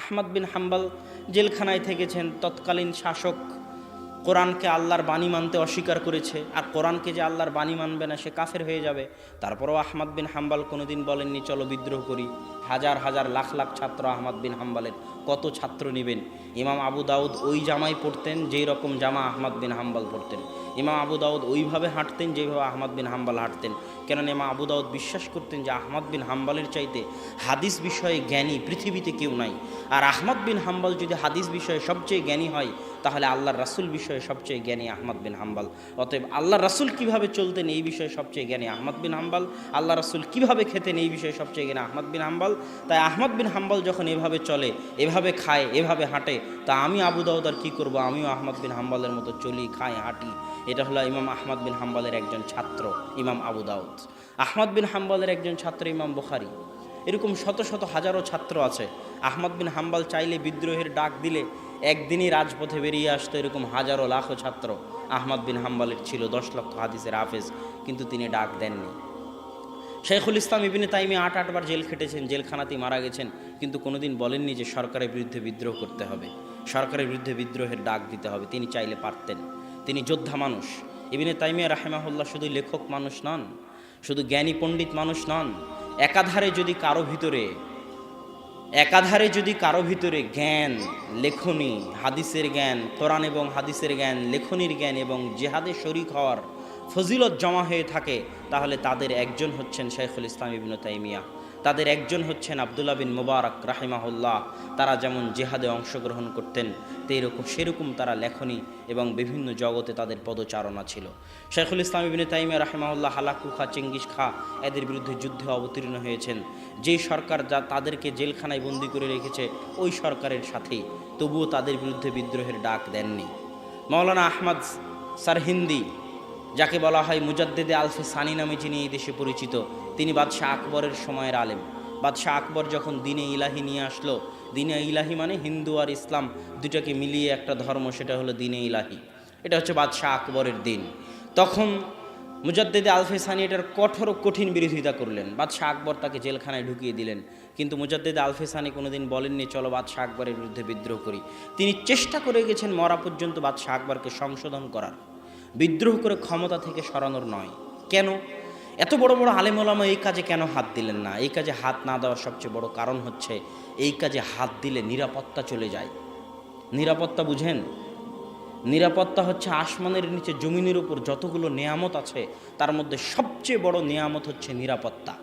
আহমদ বিন হাম্বাল জেলখানায় থেকেছেন, তৎকালীন শাসক কোরআনকে আল্লাহর বাণী মানতে অস্বীকার করেছে। আর কোরআনকে যে আল্লাহর বাণী মানবে না, সে কাফের হয়ে যাবে। তারপরও আহমদ বিন হাম্বাল কোনোদিন বলেননি, চলো বিদ্রোহ করি। হাজার হাজার লাখ লাখ ছাত্র আহমদ বিন হাম্বালের কত ছাত্র নেবেন? ইমাম আবু দাউদ ওই জামাই পড়তেন যেই রকম জামা আহমদ বিন হাম্বাল পড়তেন। ইমাম আবু দাউদ ওইভাবে হাঁটতেন যেভাবে আহমদ বিন হাম্বাল হাঁটতেন। কেননা ইমাম আবু দাউদ বিশ্বাস করতেন যে আহমদ বিন হাম্বালের চাইতে হাদিস বিষয়ে জ্ঞানী পৃথিবীতে কেউ নাই। আর আহমদ বিন হাম্বাল যদি হাদিস বিষয়ে সবচেয়ে জ্ঞানী হয়, তাহলে আল্লাহর রাসুল বিষয়ে সবচেয়ে জ্ঞানী আহমদ বিন হাম্বাল। অতএব আল্লাহ রাসুল কীভাবে চলতেন এই বিষয়ে সবচেয়ে জ্ঞানী আহমদ বিন হাম্বাল? আল্লাহ রাসুল কীভাবে খেতেন এই বিষয়ে সবচেয়ে জ্ঞানী আহমদ বিন হাম্বাল? তাই আহমদ বিন হাম্বাল যখন এভাবে চলে, এভাবে খায়, এভাবে হাঁটে, তা আমি আবু দাউদ আর কী করব? আমিও আহমদ বিন হাম্বালের মতো চলি, খাই, হাঁটি। এটা হলো ইমাম আহমদ বিন হাম্বালের একজন ছাত্র, ইমাম আবু দাউদ। আহমদ বিন হাম্বালের একজন ছাত্র, ইমাম বুখারি। এরকম শত শত হাজারো ছাত্র আছে। আহমদ বিন হাম্বাল চাইলে বিদ্রোহের ডাক দিলে একদিনই রাজপথে বেরিয়ে আসতো এরকম হাজারো, লাখো ছাত্র। আহমদ বিন হাম্বালের ছিল দশ লক্ষ হাদিসের হাফেজ, কিন্তু তিনি ডাক দেননি। শেখুল ইসলাম ইবিনে তাইমি আট আটবার জেল খেটেছেন, জেলখানাতেই মারা গেছেন, কিন্তু কোনোদিন বলেননি যে সরকারের বিরুদ্ধে বিদ্রোহ করতে হবে। সরকারের বিরুদ্ধে বিদ্রোহের ডাক দিতে হবে, তিনি চাইলে পারতেন। তিনি যোদ্ধা মানুষ। ইবিনে তাইমিয়া রাহেমাহুল্লাহ শুধু লেখক মানুষ নন, শুধু জ্ঞানী পণ্ডিত মানুষ নন, একাধারে যদি কারও ভিতরে, একাধারে যদি কারও ভিতরে জ্ঞান, লেখনী, হাদিসের জ্ঞান, কোরআন এবং হাদিসের জ্ঞান, লেখনির জ্ঞান এবং জেহাদে শরিক হওয়ার ফজিলত জমা হয়ে থাকে, তাহলে তাদের একজন হচ্ছেন শেখুল ইসলাম ইবিন তাইমিয়া। তাদের একজন হচ্ছেন আবদুল্লাহ বিন মুবারক রাহিমাহুল্লাহ। তারা যেমন জেহাদে অংশগ্রহণ করতেন, তেরকম সেরকম তারা লেখনী এবং বিভিন্ন জগতে তাদের পদচারণা ছিল। শেখুল ইসলাম ইবিন তাইমিয়া রাহিমাহুল্লাহ হালাকু খা, চেঙ্গিস খা এদের বিরুদ্ধে যুদ্ধে অবতীর্ণ হয়েছেন। যেই সরকার যা তাদেরকে জেলখানায় বন্দি করে রেখেছে, ওই সরকারের সাথেই। তবুও তাদের বিরুদ্ধে বিদ্রোহের ডাক দেননি। মৌলানা আহমদ সারহিন্দি যাকে বলা হয় মুজাদ্দেদে আলফে সানি নামে যিনি এই দেশে পরিচিত, তিনি বাদশাহ আকবরের সময়ের আলেম। বাদশাহ আকবর যখন দিনে ইলাহি নিয়ে আসলো, দিনে ইলাহি মানে হিন্দু আর ইসলাম দুটাকে মিলিয়ে একটা ধর্ম, সেটা হলো দিনে ইলাহি। এটা হচ্ছে বাদশাহ আকবরের দিন। তখন মুজাদ্দেদে আলফে সানি এটার কঠোর কঠিন বিরোধিতা করলেন। বাদশাহ আকবর তাকে জেলখানায় ঢুকিয়ে দিলেন। কিন্তু মুজাদ্দেদে আলফে সানি কোনোদিন বলেননি, চলো বাদশাহ আকবরের বিরুদ্ধে বিদ্রোহ করি। তিনি চেষ্টা করে গেছেন মরা পর্যন্ত বাদশাহ আকবরকে সংশোধন করার। বিদ্রোহ করে ক্ষমতা থেকে সরানোর নয়। কেন? এত বড় বড় আলেমলামা এই কাজে কেন হাত দিলেন না? এই কাজে হাত না দেওয়ার সবচেয়ে বড় কারণ হচ্ছে এই কাজে হাত দিলে নিরাপত্তা চলে যায়। নিরাপত্তা বুঝেন? নিরাপত্তা হচ্ছে আসমানের নিচে জমিনের উপর যতগুলো নেয়ামত আছে, তার মধ্যে সবচেয়ে বড় নেয়ামত হচ্ছে নিরাপত্তা।